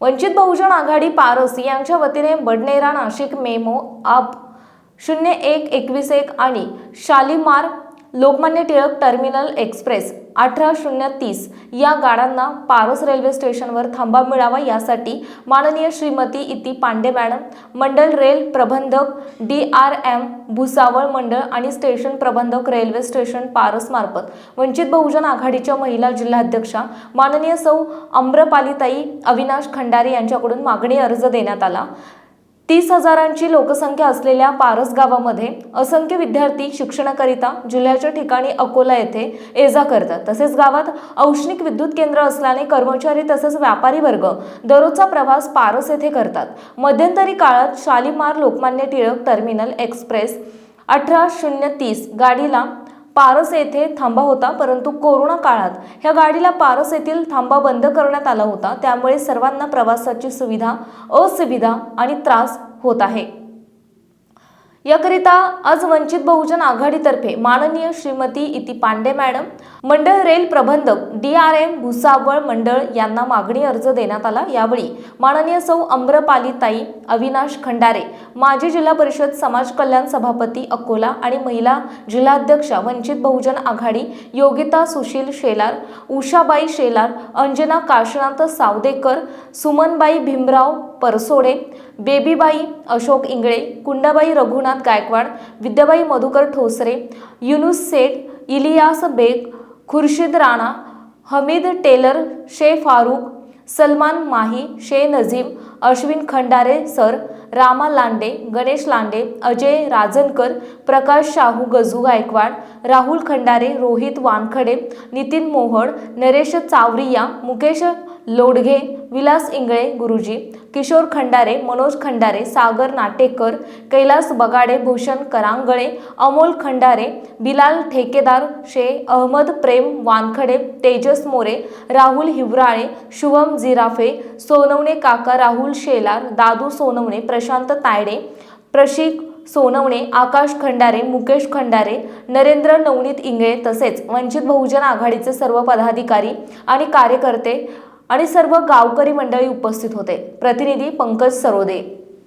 वंचित बहुजन आघाडी पारस यांच्या वतीने बडनेरा नाशिक मेमो आप शून्य एक एकवीस एक आणि शालिमार लोकमान्य टिळक टर्मिनल एक्सप्रेस अठरा शून्य तीस या गाड्यांना पारस रेल्वे स्टेशनवर थांबा मिळावा यासाठी माननीय श्रीमती इति पांडे मॅडम मंडल रेल प्रबंधक डी आर एम भुसावळ मंडळ आणि स्टेशन प्रबंधक रेल्वे स्टेशन पारस मार्फत वंचित बहुजन आघाडीच्या महिला जिल्हाध्यक्षा माननीय सौ अम्रपालिताई अविनाश खंडारे यांच्याकडून मागणी अर्ज देण्यात आला. तीस हजारांची लोकसंख्या असलेल्या पारस गावामध्ये असंख्य विद्यार्थी शिक्षणाकरिता जिल्ह्याच्या ठिकाणी अकोला येथे ये जा करतात. तसेच गावात औष्णिक विद्युत केंद्र असल्याने कर्मचारी तसेच व्यापारी वर्ग दररोजचा प्रवास पारस येथे करतात. मध्यंतरी काळात शालिमार लोकमान्य टिळक टर्मिनल एक्सप्रेस अठरा शून्य तीस गाडीला पारस येथे थांबा होता परंतु कोरोना काळात ह्या गाडीला पारस येथील थांबा बंद करण्यात आला होता. त्यामुळे सर्वांना प्रवासाची सुविधा असुविधा आणि त्रास होत आहे. याकरिता आज वंचित बहुजन आघाडीतर्फे माननीय श्रीमती इति पांडे मॅडम मंडळ रेल प्रबंधक डी आर एम भुसावळ मंडळ यांना मागणी अर्ज देण्यात आला. यावेळी माननीय सौ अम्रपालीताई अविनाश खंडारे माजी जिल्हा परिषद समाज कल्याण सभापती अकोला आणि महिला जिल्हाध्यक्षा वंचित बहुजन आघाडी योगिता सुशील शेलार उषाबाई शेलार अंजना काशनाथ सावदेकर सुमनबाई भीमराव परसोडे बेबीबाई अशोक इंगळे कुंडाबाई रघुनाथ गायकवाड विद्याबाई मधुकर ठोसरे युनुस सेठ इलियास बेग खुर्शीद राणा हमीद टेलर शे फारूक सलमान माही शे नझीम अश्विन खंडारे सर रामा लांडे गणेश लांडे अजय राजनकर प्रकाश शाहू गजू गायकवाड राहुल खंडारे रोहित वानखडे नितीन मोहड नरेश चावरिया मुकेश लोडघे विलास इंगळे गुरुजी किशोर खंडारे मनोज खंडारे सागर नाटेकर कैलास बगाडे भूषण करांगळे अमोल खंडारे बिलाल ठेकेदार शे अहमद प्रेम वानखडे तेजस मोरे राहुल हिवराळे शुभम जिराफे सोनवणे काका राहुल शेलार दादू सोनवणे प्रशांत तायडे प्रशिक सोनवणे आकाश खंडारे मुकेश खंडारे नरेंद्र नवनीत इंगळे तसेच वंचित बहुजन आघाडीचे सर्व पदाधिकारी आणि कार्यकर्ते आणि सर्व गावकरी मंडळी उपस्थित होते. प्रतिनिधी पंकज सरोदे.